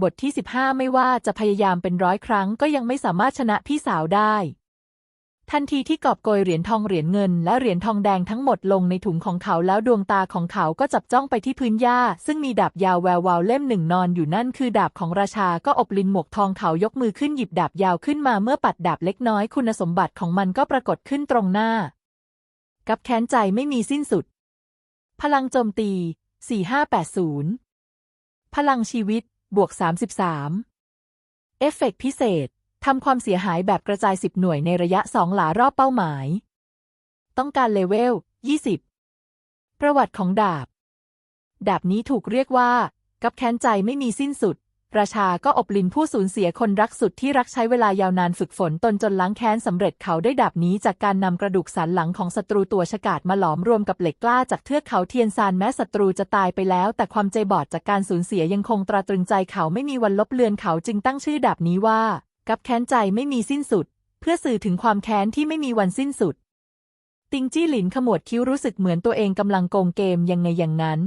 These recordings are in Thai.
บทที่ 15 ไม่ว่าจะพยายามเป็นร้อยครั้งก็ยังไม่สามารถชนะพี่สาวได้ ทันทีที่กอบโกยเหรียญทองเหรียญเงิน และเหรียญทองแดงทั้งหมดลงในถุงของเขาแล้วดวงตาของเขาก็จับจ้องไปที่พื้นหญ้า ซึ่งมีดาบยาวแวววาวเล่มหนึ่งนอนอยู่นั่นคือดาบของราชาก็อบลินหมวกทองเขายกมือขึ้นหยิบดาบยาวขึ้นมาเมื่อปัดดาบเล็กน้อยคุณสมบัติของมันก็ปรากฏขึ้นตรงหน้า กับแค้นใจไม่มีสิ้นสุด พลังโจมตี 4580 พลังชีวิต บวก 33 เอฟเฟกต์พิเศษ ทำความเสียหายแบบกระจาย 10 หน่วยในระยะ 2 หลารอบเป้าหมาย ต้องการเลเวล 20 ประวัติของดาบ ดาบนี้ถูกเรียกว่า กับแค้นใจไม่มีสิ้นสุด ราชาก็อบลินผู้สูญเสียคนรักสุดที่รักใช้เวลายาวนานฝึกฝนตนจนล้างแค้นสำเร็จเขาได้ดาบนี้จากการนำกระดูกสันหลังของศัตรูตัวฉกาจมาหลอมรวมกับเหล็กกล้าจากเทือกเขาเทียนซานแม้ศัตรูจะตายไปแล้ว แต่ความใจบอดจากการสูญเสียยังคงตราตรึงใจเขาไม่มีวันลบเลือนเขาจึงตั้งชื่อดาบนี้ว่า กับแค้นใจไม่มีสิ้นสุด เพื่อสื่อถึงความแค้นที่ไม่มีวันสิ้นสุด ติงจี้หลินขมวดคิ้วรู้สึกเหมือนตัวเองกำลังโกงเกมยังไงอย่างนั้น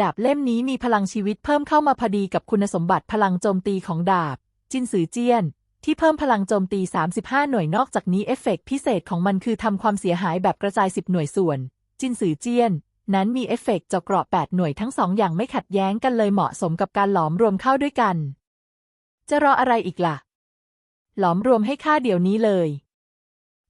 ดาบเล่มนี้มีพลังชีวิตเพิ่มเข้ามาพอดีกับคุณสมบัติพลังโจมตีของดาบ จินสือเจียน ที่เพิ่มพลังโจมตี 35 หน่วยนอกจากนี้เอฟเฟกต์พิเศษของมันคือทำความเสียหายแบบกระจาย 10 หน่วยส่วน จินสือเจียน นั้นมีเอฟเฟกต์เจาะเกราะ 8 หน่วยทั้งสองอย่างไม่ขัดแย้งกันเลยเหมาะสมกับการหลอมรวมเข้าด้วยกัน จะรออะไรอีกล่ะ หลอมรวมให้ข้าเดี๋ยวนี้เลย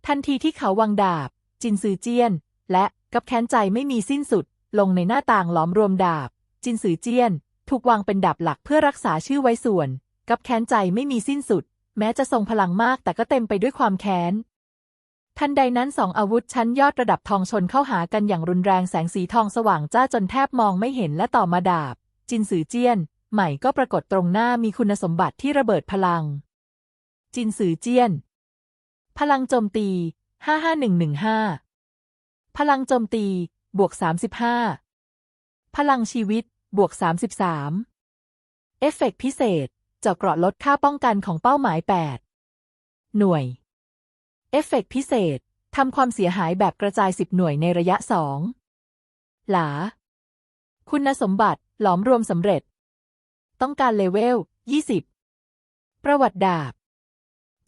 ทันทีที่เขาวางดาบ จินซือเจียน และกับแค้นใจไม่มีสิ้นสุด ลงในหน้าต่างหลอมรวมดาบ จินซือเจี้ยน ถูกวางเป็นดาบหลักเพื่อรักษาชื่อไว้ส่วน กับแค้นใจไม่มีสิ้นสุด แม้จะทรงพลังมากแต่ก็เต็มไปด้วยความแค้น ทันใดนั้นสองอาวุธชั้นยอดระดับทองชนเข้าหากันอย่างรุนแรงแสงสีทองสว่างจ้าจนแทบมองไม่เห็นและต่อมาดาบ จินซือเจี้ยน ใหม่ก็ปรากฏตรงหน้ามีคุณสมบัติที่ระเบิดพลัง จินซือเจี้ยน พลังโจมตี 55115 พลังโจมตี บวก 35 พลังชีวิต บวก 33 เอฟเฟกต์พิเศษเจาะเกราะลดค่าป้องกันของเป้าหมาย 8 หน่วย เอฟเฟกต์พิเศษทำความเสียหายแบบกระจาย 10 หน่วยในระยะ 2 หลา คุณสมบัติหลอมรวมสำเร็จ ต้องการเลเวล 20 ประวัติดาบ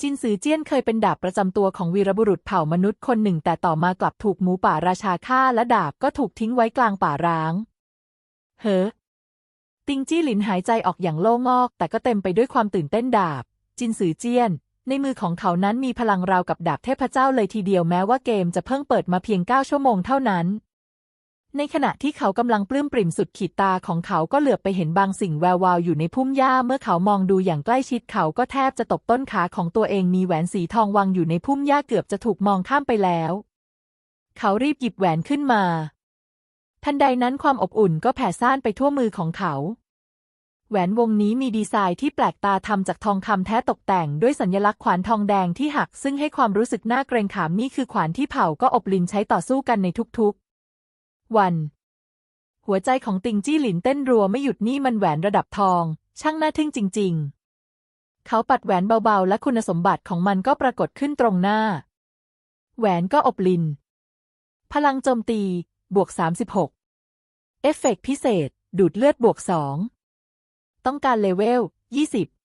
จินซือเจี้ยนเคยเป็นดาบประจำตัวของวีรบุรุษเผ่ามนุษย์คนหนึ่ง แต่ต่อมากลับถูกหมูป่าราชาฆ่าและดาบก็ถูกทิ้งไว้กลางป่าร้าง เฮ้อติงจี้หลินหายใจออกอย่างโล่งอก แต่ก็เต็มไปด้วยความตื่นเต้นดาบ จินซือเจี้ยน ในมือของเขานั้นมีพลังราวกับดาบเทพเจ้าเลยทีเดียวแม้ว่าเกมจะเพิ่งเปิดมาเพียง9ชั่วโมงเท่านั้น ในขณะที่เขากำลังปลื้มปริ่มสุดขีดตาของเขาก็เหลือบไปเห็นบางสิ่งแวววาวอยู่ในพุ่มหญ้าเมื่อเขามองดูอย่างใกล้ชิดเขาก็แทบจะตบต้นขาของตัวเองมีแหวนสีทองวางอยู่ในพุ่มหญ้าเกือบจะถูกมองข้ามไปแล้ว เขารีบหยิบแหวนขึ้นมา ทันใดนั้นความอบอุ่นก็แผ่ซ่านไปทั่วมือของเขา แหวนวงนี้มีดีไซน์ที่แปลกตาทำจากทองคำแท้ตกแต่งด้วยสัญลักษณ์ขวานทองแดงที่หัก ซึ่งให้ความรู้สึกน่าเกรงขามนี่คือขวานที่เผ่าก็อบลินใช้ต่อสู้กันในทุกๆ วัน หัวใจของติงจี้หลินเต้นรัวไม่หยุดนี่มันแหวนระดับทอง ช่างน่าทึ่งจริง ๆ เขาปัดแหวนเบาๆ และคุณสมบัติของมันก็ปรากฏขึ้นตรงหน้า แหวนก็อบลิน พลังโจมตี บวก 36 เอฟเฟกต์พิเศษ ดูดเลือดบวก 2 ต้องการเลเวล 20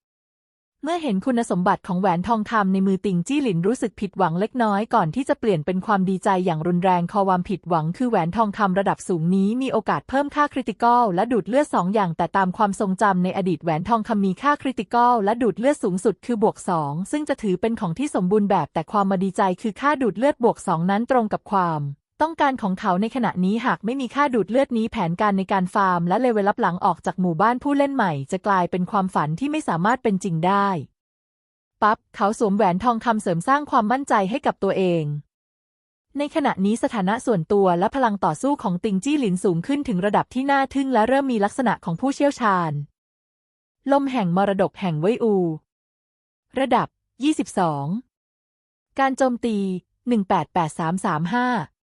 เมื่อเห็นคุณสมบัติของแหวนทองคำในมือติงจี้หลินรู้สึกผิดหวังเล็กน้อยก่อนที่จะเปลี่ยนเป็นความดีใจอย่างรุนแรงคอความผิดหวังคือแหวนทองคำระดับสูงนี้มีโอกาสเพิ่มค่าคริติคอลและดูดเลือดสองอย่างแต่ตามความทรงจำในอดีตแหวนทองคำมีค่าคริติคอลและดูดเลือดสูงสุดคือบวก2ซึ่งจะถือเป็นของที่สมบูรณ์แบบแต่ความมาดีใจคือค่าดูดเลือดบวก2นั้นตรงกับความ ต้องการของเขาในขณะนี้หากไม่มีค่าดูดเลือดนี้แผนการในการฟาร์ม และเลเวลลับหลังออกจากหมู่บ้านผู้เล่นใหม่ จะกลายเป็นความฝันที่ไม่สามารถเป็นจริงได้ ปั๊บ เขาสวมแหวนทองคำเสริมสร้างความมั่นใจให้กับตัวเอง ในขณะนี้สถานะส่วนตัวและพลังต่อสู้ของติงจี้หลินสูงขึ้นถึงระดับที่น่าทึ่งและเริ่มมีลักษณะของผู้เชี่ยวชาญ ลมแห่งมรดกแห่งเวอู ระดับ 22 การโจมตี 188335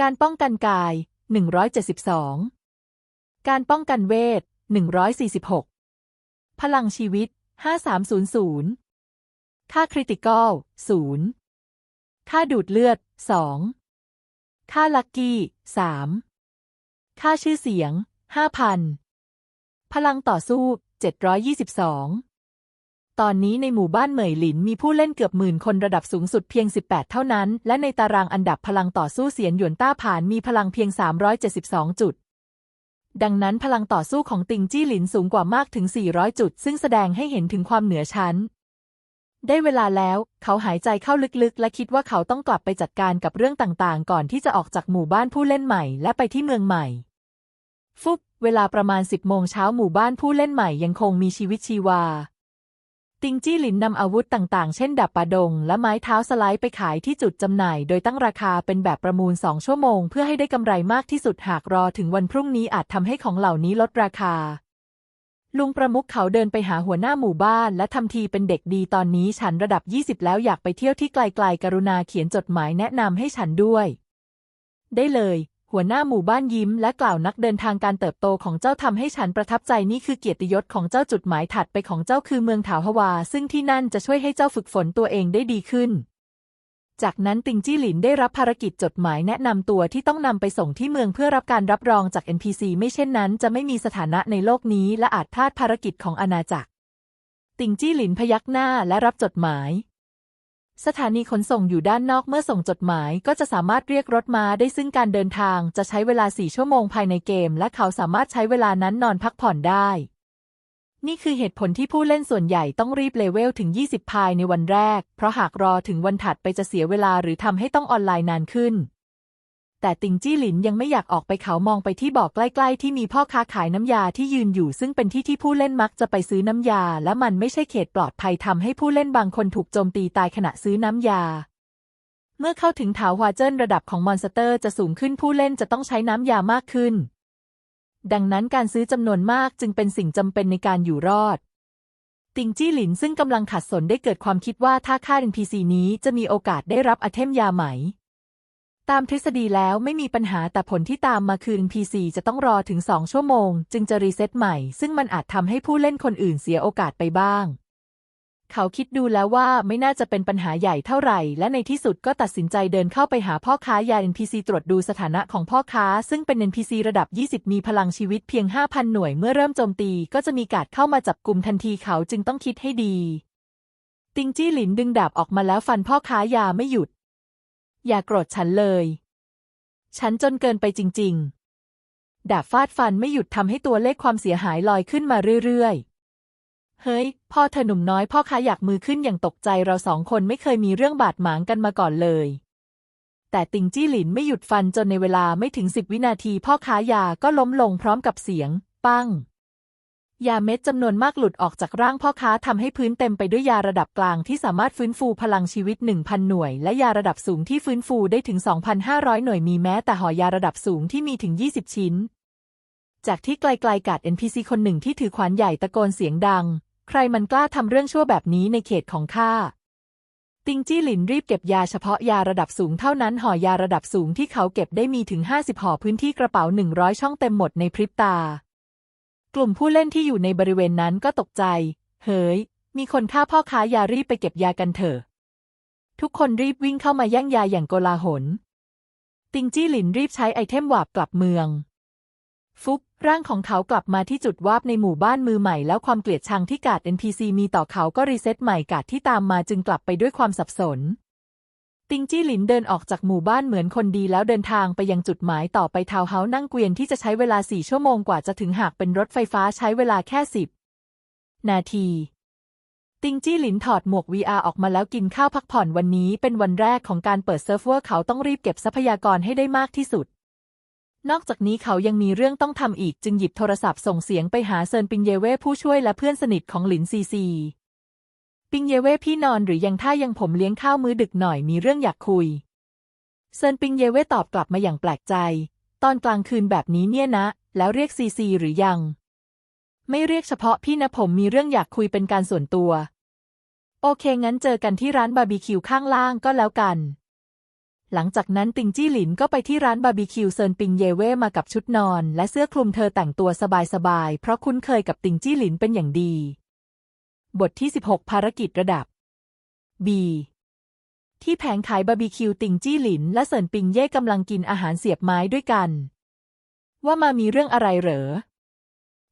การป้องกันกาย 172 การป้องกันเวท 146 พลังชีวิต 5300 ค่าคริติคอล0ค่าดูดเลือด 2 ค่าลัคกี้ 3 ค่าชื่อเสียง 5,000 พลังต่อสู้ 722 ตอนนี้ในหมู่บ้านเหมยหลินมีผู้เล่นเกือบหมื่นคนระดับสูงสุดเพียง 18 เท่านั้น และในตารางอันดับพลังต่อสู้เสียนหยวนต้าผานมีพลังเพียง 372 จุด ดังนั้นพลังต่อสู้ของติงจี้หลินสูงกว่ามากถึง 400 จุด ซึ่งแสดงให้เห็นถึงความเหนือชั้น ได้เวลาแล้ว เขาหายใจเข้าลึกๆ และคิดว่าเขาต้องกลับไปจัดการกับเรื่องต่างๆ ก่อนที่จะออกจากหมู่บ้านผู้เล่นใหม่ และไปที่เมืองใหม่ ฟุบเวลาประมาณ 10 โมงเช้าหมู่บ้านผู้เล่นใหม่ยังคงมีชีวิตชีวา ติงจี้หลินนำอาวุธต่างๆ เช่นดับปะดง และไม้เท้าสไลด์ไปขายที่จุดจำหน่าย โดยตั้งราคาเป็นแบบประมูล 2 ชั่วโมง เพื่อให้ได้กำไรมากที่สุดหากรอถึงวันพรุ่งนี้อาจทำให้ของเหล่านี้ลดราคา ลุงประมุขเขาเดินไปหาหัวหน้าหมู่บ้าน และทำทีเป็นเด็กดีตอนนี้ฉันระดับ 20 แล้วอยากไปเที่ยวที่ไกลๆกรุณาเขียนจดหมายแนะนำให้ฉันด้วย ได้เลย หัวหน้าหมู่บ้านยิ้มและกล่าวนักเดินทางการเติบโตของเจ้าทำให้ฉันประทับใจนี่คือเกียรติยศของเจ้าจุดหมายถัดไปของเจ้าคือเมืองถาวฮวา ซึ่งที่นั่นจะช่วยให้เจ้าฝึกฝนตัวเองได้ดีขึ้น จากนั้นติงจี้หลินได้รับภารกิจจดหมายแนะนำตัวที่ต้องนำไปส่งที่เมืองเพื่อรับการรับรองจาก NPC ไม่เช่นนั้น จะไม่มีสถานะในโลกนี้และอาจพลาดภารกิจของอาณาจักร ติงจี้หลินพยักหน้าและรับจดหมาย สถานีขนส่งอยู่ด้านนอกเมื่อส่งจดหมายก็จะสามารถเรียกรถมาได้ซึ่งการเดินทางจะใช้เวลา 4 ชั่วโมงภายในเกม และเขาสามารถใช้เวลานั้นนอนพักผ่อนได้ นี่คือเหตุผลที่ผู้เล่นส่วนใหญ่ต้องรีบเลเวลถึง 20 ภายในวันแรก เพราะหากรอถึงวันถัดไปจะเสียเวลาหรือทำให้ต้องออนไลน์นานขึ้น แต่ติงจี้หลินยังไม่อยากออกไปเขามองไปที่บ่อใกล้ ๆ ที่มีพ่อค้าขายน้ำยาที่ยืนอยู่ ซึ่งเป็นที่ที่ผู้เล่นมักจะไปซื้อน้ำยา และมันไม่ใช่เขตปลอดภัยทำให้ผู้เล่นบางคนถูกโจมตีตายขณะซื้อน้ำยา เมื่อเข้าถึงถาวฮวาเจิ้นระดับของมอนสเตอร์จะสูงขึ้นผู้เล่นจะต้องใช้น้ำยามากขึ้น ดังนั้นการซื้อจำนวนมากจึงเป็นสิ่งจำเป็นในการอยู่รอดติงจี้หลินซึ่งกำลังขัดสนได้เกิดความคิดว่าถ้าค่า NPC นี้จะมีโอกาสได้รับอเทมยาไหม ตามทฤษฎีแล้วไม่มีปัญหาแต่ผลที่ตามมาคือ NPC จะต้องรอถึง 2 ชั่วโมง จึงจะรีเซ็ตใหม่ ซึ่งมันอาจทำให้ผู้เล่นคนอื่นเสียโอกาสไปบ้าง เขาคิดดูแล้วว่าไม่น่าจะเป็นปัญหาใหญ่เท่าไหร่ และในที่สุดก็ตัดสินใจเดินเข้าไปหาพ่อค้ายา NPC ตรวจดูสถานะของพ่อค้า ซึ่งเป็น NPC ระดับ 20 มีพลังชีวิตเพียง 5,000 หน่วยเมื่อเริ่มโจมตี ก็จะมีการเข้ามาจับกลุ่มทันทีเขาจึงต้องคิดให้ดี ติงจี้หลินดึงดาบออกมาแล้วฟันพ่อค้ายาไม่หยุด อย่าโกรธฉันเลย ฉันจนเกินไปจริง ๆ ดาบฟาดฟันไม่หยุดทำให้ตัวเลขความเสียหายลอยขึ้นมาเรื่อยๆ เฮ้ย พ่อเธอหนุ่มน้อยพ่อค้าอยากมือขึ้นอย่างตกใจเราสองคนไม่เคยมีเรื่องบาดหมางกันมาก่อนเลย แต่ติงจี้หลินไม่หยุดฟันจนในเวลาไม่ถึงสิบวินาทีพ่อค้ายาก็ล้มลงพร้อมกับเสียง ปั้ง ยาเม็ดจำนวนมากหลุดออกจากร่างพ่อค้าทำให้พื้นเต็มไปด้วยยาระดับกลางที่สามารถฟื้นฟูพลังชีวิต 1,000 หน่วย และยาระดับสูงที่ฟื้นฟูได้ถึง 2,500 หน่วยมีแม้แต่หอยาระดับสูงที่มีถึง 20 ชิ้น จากที่ไกลๆกาด NPC คนหนึ่งที่ถือขวานใหญ่ตะโกนเสียงดัง ใครมันกล้าทำเรื่องชั่วแบบนี้ในเขตของข้าติงจี้หลินรีบเก็บยาเฉพาะยาระดับสูงเท่านั้นห่อยาระดับสูงที่เขาเก็บได้มีถึง 50ห่อพื้นที่กระเป๋า 100 ช่องเต็มหมดในพริบตา กลุ่มผู้เล่นที่อยู่ในบริเวณนั้นก็ตกใจ เฮ้ย มีคนฆ่าพ่อค้ายารีบไปเก็บยากันเถอะ ทุกคนรีบวิ่งเข้ามาแย่งยาอย่างโกลาหล ติงจี้หลินรีบใช้ไอเทมวาบกลับเมือง ฟุบร่างของเขากลับมาที่จุดวาบในหมู่บ้านมือใหม่แล้วความเกลียดชังที่กาด NPC มีต่อเขาก็รีเซ็ตใหม่กาดที่ตามมาจึงกลับไปด้วยความสับสน ติงจี้หลินเดินออกจากหมู่บ้านเหมือนคนดีแล้วเดินทางไปยังจุดหมายต่อไปทาวเฮาส์นั่งเกวียนที่จะใช้เวลาสี่ชั่วโมงกว่าจะถึงหากเป็นรถไฟฟ้าใช้เวลาแค่สิบนาทีติงจี้หลินถอดหมวก VR ออกมาแล้วกินข้าวพักผ่อนวันนี้เป็นวันแรกของการเปิดเซิร์ฟเวอร์เขาต้องรีบเก็บทรัพยากรให้ได้มากที่สุด นอกจากนี้เขายังมีเรื่องต้องทำอีกจึงหยิบโทรศัพท์ส่งเสียงไปหาเซินปิงเยเว่ผู้ช่วยและเพื่อนสนิทของหลินซีซี ปิงเยเว่พี่นอนหรือยังถ้ายังผมเลี้ยงข้าวมื้อดึกหน่อยมีเรื่องอยากคุย เซินปิงเยเว่ตอบกลับมาอย่างแปลกใจ ตอนกลางคืนแบบนี้เนี่ยนะ แล้วเรียกซีซีหรือยัง ไม่เรียกเฉพาะพี่นะผมมีเรื่องอยากคุยเป็นการส่วนตัว โอเคงั้นเจอกันที่ร้านบาร์บีคิวข้างล่างก็แล้วกัน หลังจากนั้นติงจี้หลินก็ไปที่ร้านบาร์บีคิวเซินปิงเยเว่มากับชุดนอน และเสื้อคลุมเธอแต่งตัวสบายๆเพราะคุ้นเคยกับติงจี้หลินเป็นอย่างดี บทที่ 16 ภารกิจระดับ B ที่แผงขายบาร์บีคิวติงจี้หลิน และเซินปิงเย่กำลังกินอาหารเสียบไม้ด้วยกัน ว่ามามีเรื่องอะไรเหรอ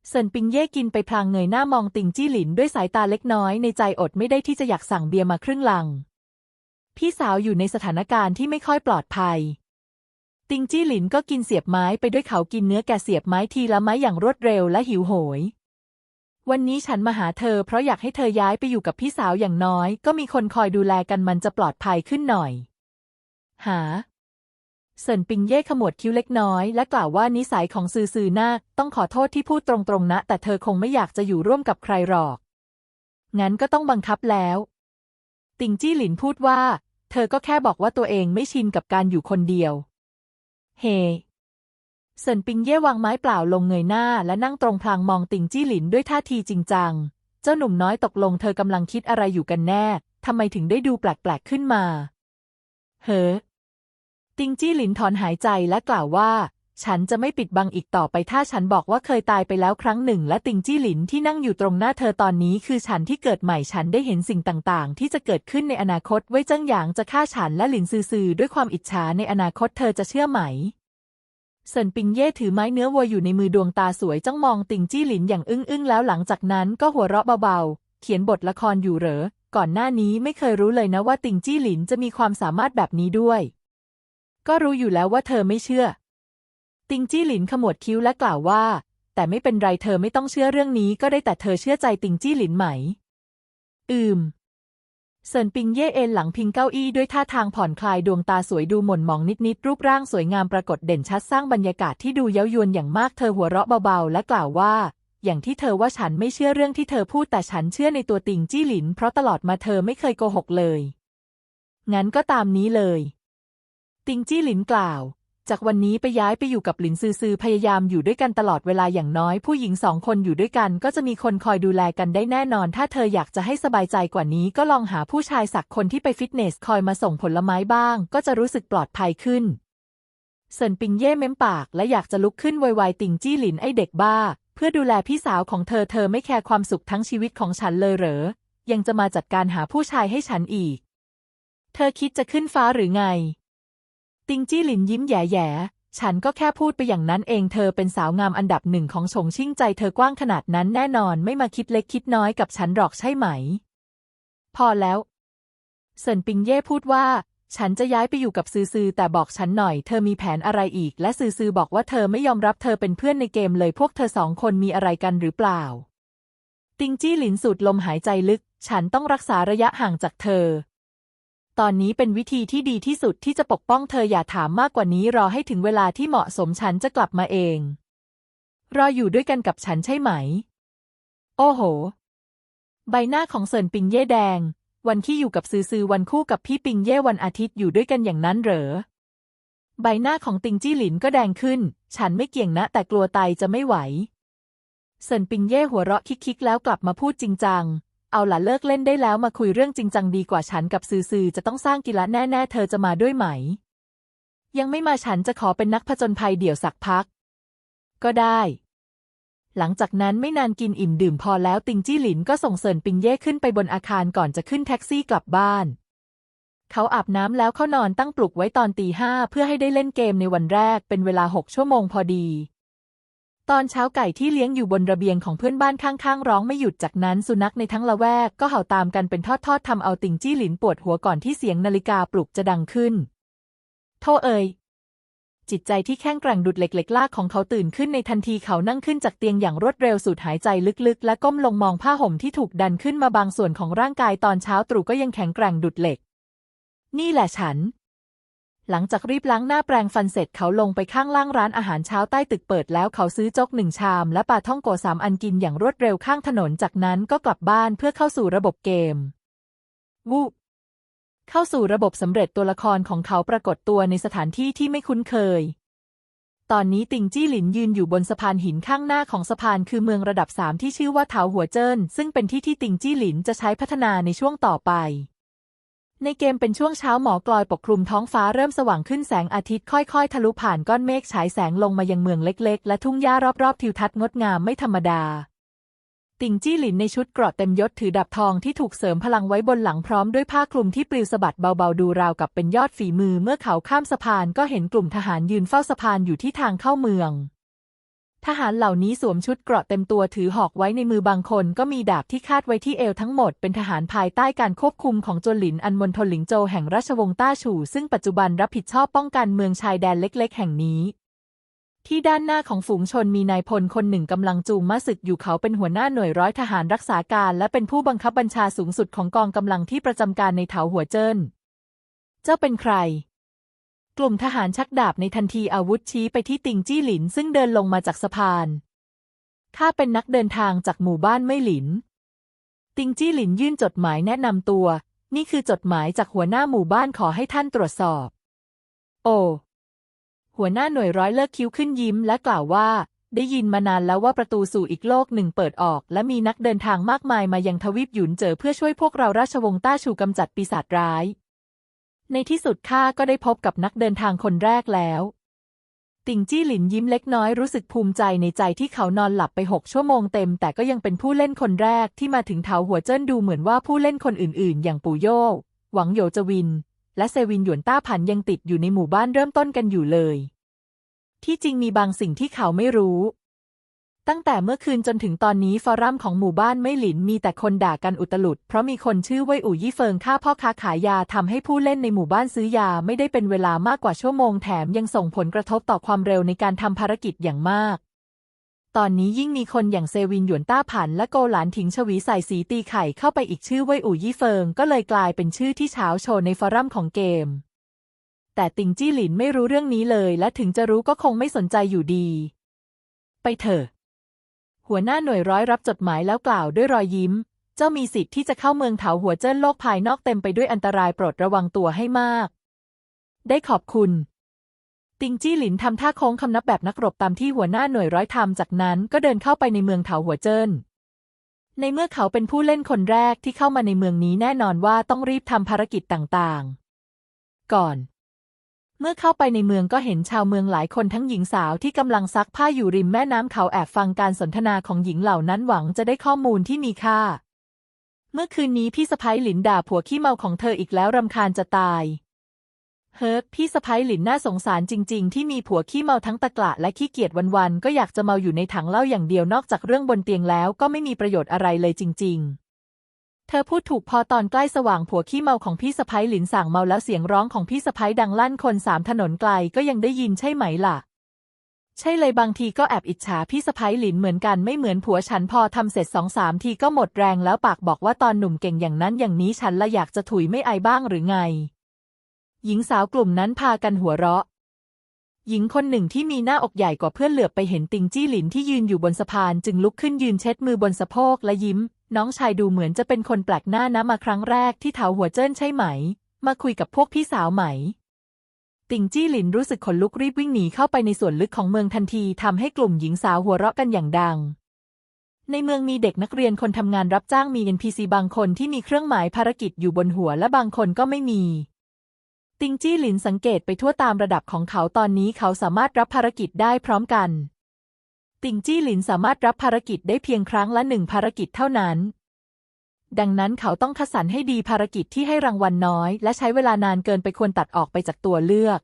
เซินปิงเย่กินไปพลางเงยหน้ามองติงจี้หลินด้วยสายตาเล็กน้อยในใจอดไม่ได้ที่จะอยากสั่งเบียร์มาครึ่งลัง พี่สาวอยู่ในสถานการณ์ที่ไม่ค่อยปลอดภัย ติงจี้หลินก็กินเสียบไม้ไปด้วยเขากินเนื้อแกะเสียบไม้ทีละไม้อย่างรวดเร็วและหิวโหย วันนี้ฉันมาหาเธอเพราะอยากให้เธอย้ายไปอยู่กับพี่สาวอย่างน้อย ก็มีคนคอยดูแลกันมันจะปลอดภัยขึ้นหน่อย หาเซินปิงเย่ขมวดคิ้วเล็กน้อย และกล่าวว่านิสัยของซือซือนาต้องขอโทษที่พูดตรงๆนะ แต่เธอคงไม่อยากจะอยู่ร่วมกับใครหรอก งั้นก็ต้องบังคับแล้ว ติงจี้หลินพูดว่า เธอก็แค่บอกว่าตัวเองไม่ชินกับการอยู่คนเดียว เฮ เซินปิงเย่วางไม้เปล่าลงเงยหน้าและนั่งตรงพลางมองติงจี้หลินด้วยท่าทีจริงจัง เจ้าหนุ่มน้อยตกลงเธอกำลังคิดอะไรอยู่กันแน่ ทำไมถึงได้ดูแปลกๆขึ้นมา เฮ้อ ติงจี้หลินถอนหายใจและกล่าวว่า ฉันจะไม่ปิดบังอีกต่อไปถ้าฉันบอกว่าเคยตายไปแล้วครั้งหนึ่ง และติงจี้หลินที่นั่งอยู่ตรงหน้าเธอตอนนี้ คือฉันที่เกิดใหม่ฉันได้เห็นสิ่งต่างๆ ที่จะเกิดขึ้นในอนาคตไว้เจิ้งหยางจะฆ่าฉันและหลินซื่อๆด้วยความอิจฉาในอนาคตเธอจะเชื่อไหม เซินปิงเย่ถือไม้เนื้อวัวอยู่ในมือดวงตาสวยจ้องมองติงจี้หลินอย่างอึ้งอึ้งๆแล้วหลังจากนั้นก็หัวเราะเบาๆ เขียนบทละครอยู่เหรอ ก่อนหน้านี้ไม่เคยรู้เลยนะว่าติงจี้หลินจะมีความสามารถแบบนี้ด้วย ก็รู้อยู่แล้วว่าเธอไม่เชื่อ ติงจี้หลินขมวดคิ้วและกล่าวว่า แต่ไม่เป็นไรเธอไม่ต้องเชื่อเรื่องนี้ก็ได้แต่เธอเชื่อใจติงจี้หลินไหม อืม เซินปิงเย่เอนหลังพิงเก้าอี้ด้วยท่าทางผ่อนคลายดวงตาสวยดูหม่นหมองนิดๆรูปร่างสวยงามปรากฏเด่นชัดสร้างบรรยากาศที่ดูเย้ายวนอย่างมากเธอหัวเราะเบาๆ และกล่าวว่า อย่างที่เธอว่าฉันไม่เชื่อเรื่องที่เธอพูดแต่ฉันเชื่อในตัวติงจี้หลิน เพราะตลอดมาเธอไม่เคยโกหกเลย งั้นก็ตามนี้เลย ติงจี้หลินกล่าว จากวันนี้ไปย้ายไปอยู่กับหลินซือซือพยายามอยู่ด้วยกันตลอดเวลาอย่างน้อย ผู้หญิงสองคนอยู่ด้วยกัน ก็จะมีคนคอยดูแลกันได้แน่นอน ถ้าเธออยากจะให้สบายใจกว่านี้ ก็ลองหาผู้ชายสักคนที่ไปฟิตเนสคอยมาส่งผลไม้บ้าง ก็จะรู้สึกปลอดภัยขึ้นเซินปิงเย่เม้มปากและอยากจะลุกขึ้นไวๆติงจี้หลินไอเด็กบ้า เพื่อดูแลพี่สาวของเธอเธอไม่แคร์ความสุขทั้งชีวิตของฉันเลยเหรอยังจะมาจัดการหาผู้ชายให้ฉันอีก เธอคิดจะขึ้นฟ้าหรือไง ติงจี้หลินยิ้มแย่ๆฉันก็แค่พูดไปอย่างนั้นเองเธอเป็นสาวงามอันดับหนึ่งของชงชิ่งใจเธอกว้างขนาดนั้นแน่นอนไม่มาคิดเล็กคิดน้อยกับฉันหรอกใช่ไหม พอแล้วเซินปิงเย่พูดว่า ฉันจะย้ายไปอยู่กับซือซือแต่บอกฉันหน่อยเธอมีแผนอะไรอีก และซือซือบอกว่าเธอไม่ยอมรับเธอเป็นเพื่อนในเกมเลยพวกเธอสองคนมีอะไรกันหรือเปล่า ติงจี้หลินสูดลมหายใจลึก ฉันต้องรักษาระยะห่างจากเธอ ตอนนี้เป็นวิธีที่ดีที่สุดที่จะปกป้องเธออย่าถามมากกว่านี้รอให้ถึงเวลาที่เหมาะสมฉันจะกลับมาเอง รออยู่ด้วยกันกับฉันใช่ไหม โอ้โห ใบหน้าของเซินปิงเย่แดง วันที่อยู่กับซือซือวันคู่กับพี่ปิงเย่วันอาทิตย์อยู่ด้วยกันอย่างนั้นเหรอ ใบหน้าของติงจี้หลินก็แดงขึ้น ฉันไม่เกี่ยงนะแต่กลัวไตจะไม่ไหวเซินปิงเย่หัวเราะคิกๆแล้วกลับมาพูดจริงจัง เอาล่ะเลิกเล่นได้แล้วมาคุยเรื่องจริงจังดีกว่าฉันกับซือซือจะต้องสร้างกีฬาแน่ๆ เธอจะมาด้วยไหม ยังไม่มาฉันจะขอเป็นนักผจญภัยเดี่ยวสักพัก ก็ได้ หลังจากนั้นไม่นานกินอิ่มดื่มพอแล้วติงจี้หลินก็ส่งเซินปิงเย่ขึ้นไปบนอาคารก่อนจะขึ้นแท็กซี่กลับบ้าน เขาอาบน้ำแล้วเข้านอนตั้งปลุกไว้ตอนตีห้าเพื่อให้ได้เล่นเกมในวันแรกเป็นเวลาหกชั่วโมงพอดี ตอนเช้าไก่ที่เลี้ยงอยู่บนระเบียงของเพื่อนบ้านข้างๆ ร้องไม่หยุดจากนั้นสุนัขในทั้งละแวกก็เห่าตามกันเป็นทอดๆทำเอาติ่งจี้หลินปวดหัวก่อนที่เสียงนาฬิกาปลุกจะดังขึ้น โทเอ่ยจิตใจที่แข็งแกร่งดุดเหล็กๆลากของเขาตื่นขึ้นในทันทีเขานั่งขึ้นจากเตียงอย่างรวดเร็วสูดหายใจลึกๆ และก้มลงมองผ้าห่มที่ถูกดันขึ้นมาบางส่วนของร่างกายตอนเช้าตรู่ก็ยังแข็งแกร่งดุดเหล็ก นี่แหละฉัน หลังจากรีบล้างหน้าแปรงฟันเสร็จเขาลงไปข้างล่างร้านอาหารเช้าใต้ตึกเปิดแล้วเขาซื้อโจ๊กหนึ่งชาม และปลาท่องโกสามอันกินอย่างรวดเร็วข้างถนนจากนั้นก็กลับบ้านเพื่อเข้าสู่ระบบเกม วูบเข้าสู่ระบบสำเร็จตัวละครของเขาปรากฏตัวในสถานที่ที่ไม่คุ้นเคย ตอนนี้ติงจี้หลินยืนอยู่บนสะพานหินข้างหน้าของสะพานคือเมืองระดับสามที่ชื่อว่าเถาหัวเจิ้นซึ่งเป็นที่ที่ติงจี้หลินจะใช้พัฒนาในช่วงต่อไป ในเกมเป็นช่วงเช้าหมอกลอยปกคลุมท้องฟ้าเริ่มสว่างขึ้นแสงอาทิตย์ค่อยๆ ทะลุผ่านก้อนเมฆฉายแสงลงมายังเมืองเล็กๆ และทุ่งหญ้ารอบๆทิวทัศน์งดงามไม่ธรรมดา ติงจี้หลินในชุดเกราะเต็มยศถือดาบทองที่ถูกเสริมพลังไว้บนหลังพร้อมด้วยผ้าคลุมที่ปลิวสะบัดเบาๆดูราวกับเป็นยอดฝีมือเมื่อเขาข้ามสะพานก็เห็นกลุ่มทหารยืนเฝ้าสะพานอยู่ที่ทางเข้าเมือง ทหารเหล่านี้สวมชุดเกราะเต็มตัวถือหอกไว้ในมือบางคน ก็มีดาบที่คาดไว้ที่เอวทั้งหมดเป็นทหารภายใต้การควบคุมของจวนหลินอันมณฑลหลิงโจแห่งราชวงศ์ต้าฉู่ซึ่งปัจจุบันรับผิดชอบป้องกันเมืองชายแดนเล็ก ๆ แห่งนี้ที่ด้านหน้าของฝูงชนมีนายพลคนหนึ่งกำลังจูงม้าศึกอยู่เขาเป็นหัวหน้าหน่วยร้อยทหารรักษาการและเป็นผู้บังคับบัญชาสูงสุดของกองกำลังที่ประจำการในเถาหัวเจิ้น เจ้าเป็นใคร กลุ่มทหารชักดาบในทันทีอาวุธชี้ไปที่ติงจี้หลินซึ่งเดินลงมาจากสะพาน ข้าเป็นนักเดินทางจากหมู่บ้านไม่หลิน ติงจี้หลินยื่นจดหมายแนะนำตัว นี่คือจดหมายจากหัวหน้าหมู่บ้านขอให้ท่านตรวจสอบ โอ หัวหน้าหน่วยร้อยเลิกคิ้วขึ้นยิ้มและกล่าวว่า ได้ยินมานานแล้วว่าประตูสู่อีกโลกหนึ่งเปิดออก และมีนักเดินทางมากมายมายังทวีปหยุนเจอเพื่อช่วยพวกเราราชวงศ์ต้าชูกำจัดปีศาจร้าย ในที่สุดข้าก็ได้พบกับนักเดินทางคนแรกแล้ว ติงจี้หลินยิ้มเล็กน้อยรู้สึกภูมิใจในใจที่เขานอนหลับไปหกชั่วโมงเต็ม แต่ก็ยังเป็นผู้เล่นคนแรกที่มาถึงเถาหัวเจิ้นดูเหมือนว่าผู้เล่นคนอื่นๆ อย่างปู่โย่หวังโยจวิน และเซวินหยวนต้าผันยังติดอยู่ในหมู่บ้านเริ่มต้นกันอยู่เลย ที่จริงมีบางสิ่งที่เขาไม่รู้ ตั้งแต่เมื่อคืนจนถึงตอนนี้ฟอรัมของหมู่บ้านไม่หลินมีแต่คนด่ากันอุตลุด เพราะมีคนชื่อว่ยอู่ยี่เฟิงฆ่าพ่อค้าขายยาทำให้ผู้เล่นในหมู่บ้านซื้อยาไม่ได้เป็นเวลามากกว่าชั่วโมงแถมยังส่งผลกระทบต่อความเร็วในการทำภารกิจอย่างมากตอนนี้ยิ่งมีคนอย่างเซวินหยวนต้าผันและโกหลานถิงชวีใส่สีตีไข่เข้าไปอีกชื่อว่ยอู่ยี่เฟิง ก็เลยกลายเป็นชื่อที่เช้าโชว์ในฟอรัมของเกม แต่ติงจี้หลินไม่รู้เรื่องนี้เลย และถึงจะรู้ก็คงไม่สนใจอยู่ดี ไปเถอะ หัวหน้าหน่วยร้อยรับจดหมายแล้วกล่าวด้วยรอยยิ้ม เจ้ามีสิทธิ์ที่จะเข้าเมืองเถาหัวเจิ้นโลกภายนอกเต็มไปด้วยอันตรายโปรดระวังตัวให้มาก ได้ขอบคุณ ติงจี้หลินทำท่าโค้งคำนับแบบนักรบตามที่หัวหน้าหน่วยร้อยทำจากนั้นก็เดินเข้าไปในเมืองเถาหัวเจิ้นในเมื่อเขาเป็นผู้เล่นคนแรกที่เข้ามาในเมืองนี้แน่นอนว่าต้องรีบทำภารกิจต่างๆ ก่อน เมื่อเข้าไปในเมืองก็เห็นชาวเมืองหลายคนทั้งหญิงสาวที่กำลังซักผ้าอยู่ริมแม่น้ำเขาแอบฟังการสนทนาของหญิงเหล่านั้นหวังจะได้ข้อมูลที่มีค่า เมื่อคืนนี้พี่สะพ้ยหลินด่าผัวขี้เมาของเธออีกแล้วรำคาญจะตายเฮิร์พี่สะพ้ยหลินน่าสงสารจริง ๆ ที่มีผัวขี้เมาทั้งตะกละและขี้เกียจวันๆก็อยากจะเมาอยู่ในถังเหล้าอย่างเดียวนอกจากเรื่องบนเตียงแล้วก็ไม่มีประโยชน์อะไรเลยจริง ๆ เธอพูดถูกพอตอนใกล้สว่างผัวขี้เมาของพี่สะพ้ยหลินสั่งเมาแล้วเสียงร้องของพี่สะพ้ยดังลั่นคนสามถนนไกลก็ยังได้ยินใช่ไหมล่ะ ใช่เลยบางทีก็แอบอิจฉาพี่สะพ้ยหลินเหมือนกันไม่เหมือนผัวฉันพอทำเสร็จสองสามทีก็หมดแรงแล้วปากบอกว่าตอนหนุ่มเก่งอย่างนั้นอย่างนี้ฉันละอยากจะถุยไม่อายบ้างหรือไง หญิงสาวกลุ่มนั้นพากันหัวเราะหญิงคนหนึ่งที่มีหน้าอกใหญ่กว่าเพื่อนเหลือบไปเห็นติงจี้หลินที่ยืนอยู่บนสะพานจึงลุกขึ้นยืนเช็ดมือบนสะโพกและยิ้ม น้องชายดูเหมือนจะเป็นคนแปลกหน้านะมาครั้งแรกที่เถาหัวเจิ้นใช่ไหม มาคุยกับพวกพี่สาวไหม ติงจี้หลินรู้สึกขนลุกรีบวิ่งหนีเข้าไปในส่วนลึกของเมืองทันทีทำให้กลุ่มหญิงสาวหัวเราะกันอย่างดัง ในเมืองมีเด็กนักเรียนคนทำงานรับจ้างมี NPC บางคนที่มีเครื่องหมายภารกิจอยู่บนหัวและบางคนก็ไม่มีติงจี้หลินสังเกตไปทั่วตามระดับของเขาตอนนี้เขาสามารถรับภารกิจได้พร้อมกัน ติงจี้หลินสามารถรับภารกิจได้เพียงครั้งละหนึ่งภารกิจเท่านั้น ดังนั้นเขาต้องคัดสรรให้ดีภารกิจที่ให้รางวัลน้อย และใช้เวลานานเกินไปควรตัดออกไปจากตัวเลือก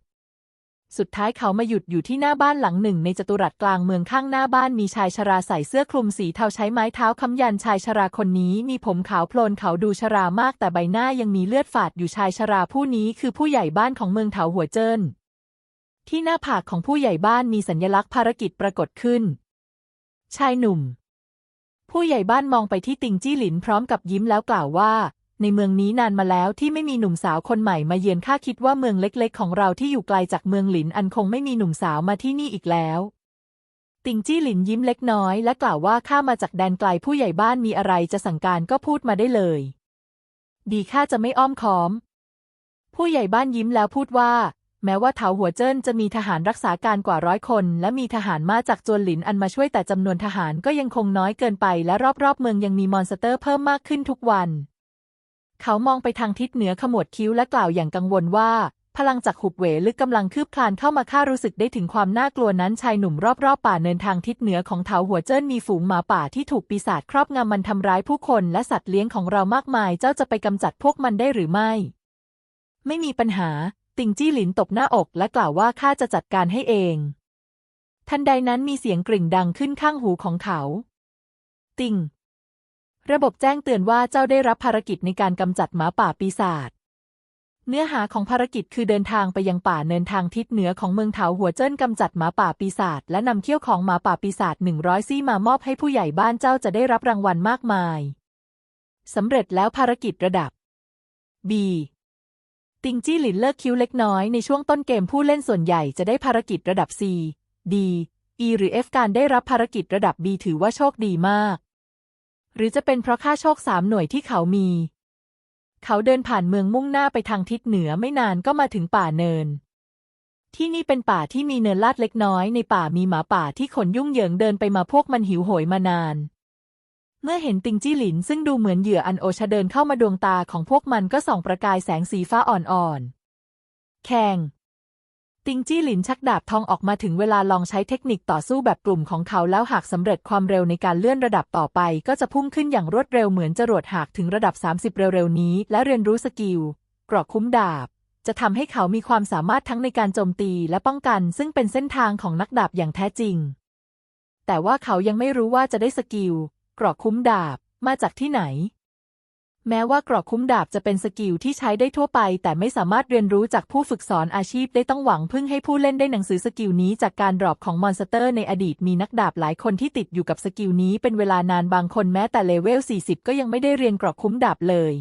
สุดท้ายเขามาหยุดอยู่ที่หน้าบ้านหลังหนึ่ง ในจตุรัสกลางเมืองข้างหน้าบ้านมีชายชราใส่เสื้อคลุมสีเทาใช้ไม้เท้าค้ำยันชายชราคนนี้ มีผมขาวโพลนเขาดูชรามากแต่ใบหน้ายังมีเลือดฝาดอยู่ชายชราผู้นี้คือผู้ใหญ่บ้านของเมืองเถาหัวเจิ้นที่หน้าผากของผู้ใหญ่บ้านมีสัญลักษณ์ภารกิจปรากฏขึ้น ชายหนุ่ม ผู้ใหญ่บ้านมองไปที่ติงจี้หลินพร้อมกับยิ้มแล้วกล่าวว่า ในเมืองนี้นานมาแล้วที่ไม่มีหนุ่มสาวคนใหม่มาเยือนข้าคิดว่าเมืองเล็กๆ ของเราที่อยู่ไกลจากเมืองหลินอันคงไม่มีหนุ่มสาวมาที่นี่อีกแล้วติงจี้หลินยิ้มเล็กน้อยและกล่าวว่าข้ามาจากแดนไกลผู้ใหญ่บ้านมีอะไรจะสั่งการก็พูดมาได้เลย ดีข้าจะไม่อ้อมค้อม ผู้ใหญ่บ้านยิ้มแล้วพูดว่า แม้ว่าเถาหัวเจิ้นจะมีทหารรักษาการกว่าร้อยคน และมีทหารมาจากจวนหลินอันมาช่วยแต่จำนวนทหารก็ยังคงน้อยเกินไป และรอบๆเมืองยังมีมอนสเตอร์เพิ่มมากขึ้นทุกวัน เขามองไปทางทิศเหนือขมวดคิ้วและกล่าวอย่างกังวลว่า พลังจากหุบเหวลึกกำลังคืบคลานเข้ามาข้ารู้สึกได้ถึงความน่ากลัวนั้นชายหนุ่มรอบๆป่าเนินทางทิศเหนือของเถาหัวเจิ้นมีฝูงหมาป่าที่ถูกปีศาจครอบงำมันทำร้ายผู้คนและสัตว์เลี้ยงของเรามากมาย เจ้าจะไปกำจัดพวกมันได้หรือไม่ ไม่มีปัญหา ติงจี้หลินตบหน้าอกและกล่าวว่าข้าจะจัดการให้เอง ทันใดนั้นมีเสียงกริ่งดังขึ้นข้างหูของเขา ติง ระบบแจ้งเตือนว่าเจ้าได้รับภารกิจในการกำจัดหมาป่าปีศาจเนื้อหาของภารกิจคือเดินทางไปยังป่าเนินทางทิศเหนือของเมืองเถาหัวเจิ้นกำจัดหมาป่าปีศาจและนำเขี้ยวของหมาป่าปีศาจหนึ่งร้อยซี่มามอบให้ผู้ใหญ่บ้านเจ้าจะได้รับรางวัลมากมายสำเร็จแล้วภารกิจระดับ B ติงจี้หลินเลิกคิ้วเล็กน้อยในช่วงต้นเกมผู้เล่นส่วนใหญ่จะได้ภารกิจระดับ C D E หรือ F การได้รับภารกิจระดับ B ถือว่าโชคดีมาก หรือจะเป็นเพราะค่าโชคสามหน่วยที่เขามี เขาเดินผ่านเมืองมุ่งหน้าไปทางทิศเหนือไม่นานก็มาถึงป่าเนิน ที่นี่เป็นป่าที่มีเนินลาดเล็กน้อยในป่ามีหมาป่าที่ขนยุ่งเหยิงเดินไปมาพวกมันหิวโหยมานาน เมื่อเห็นติงจี้หลินซึ่งดูเหมือนเหยื่ออันโอชะเดินเข้ามาดวงตาของพวกมันก็ส่องประกายแสงสีฟ้าอ่อนๆ แข่งติงจี้หลินชักดาบทองออกมาถึงเวลาลองใช้เทคนิคต่อสู้แบบกลุ่มของเขาแล้วหากสำเร็จความเร็วในการเลื่อนระดับต่อไป ก็จะพุ่งขึ้นอย่างรวดเร็วเหมือนจรวดหากถึงระดับ 30 เร็วๆนี้ และเรียนรู้สกิลกรอกคุ้มดาบ จะทำให้เขามีความสามารถทั้งในการโจมตีและป้องกัน ซึ่งเป็นเส้นทางของนักดาบอย่างแท้จริง แต่ว่าเขายังไม่รู้ว่าจะได้สกิล กรอกคุ้มดาบมาจากที่ไหน แม้ว่ากรอกคุ้มดาบจะเป็นสกิลที่ใช้ได้ทั่วไป แต่ไม่สามารถเรียนรู้จากผู้ฝึกสอนอาชีพได้ต้องหวังพึ่งให้ผู้เล่นได้หนังสือสกิลนี้จากการดรอปของมอนสเตอร์ในอดีตมีนักดาบหลายคนที่ติดอยู่กับสกิลนี้เป็นเวลานานบางคนแม้แต่เลเวล40 ก็ยังไม่ได้เรียนกรอกคุ้มดาบเลย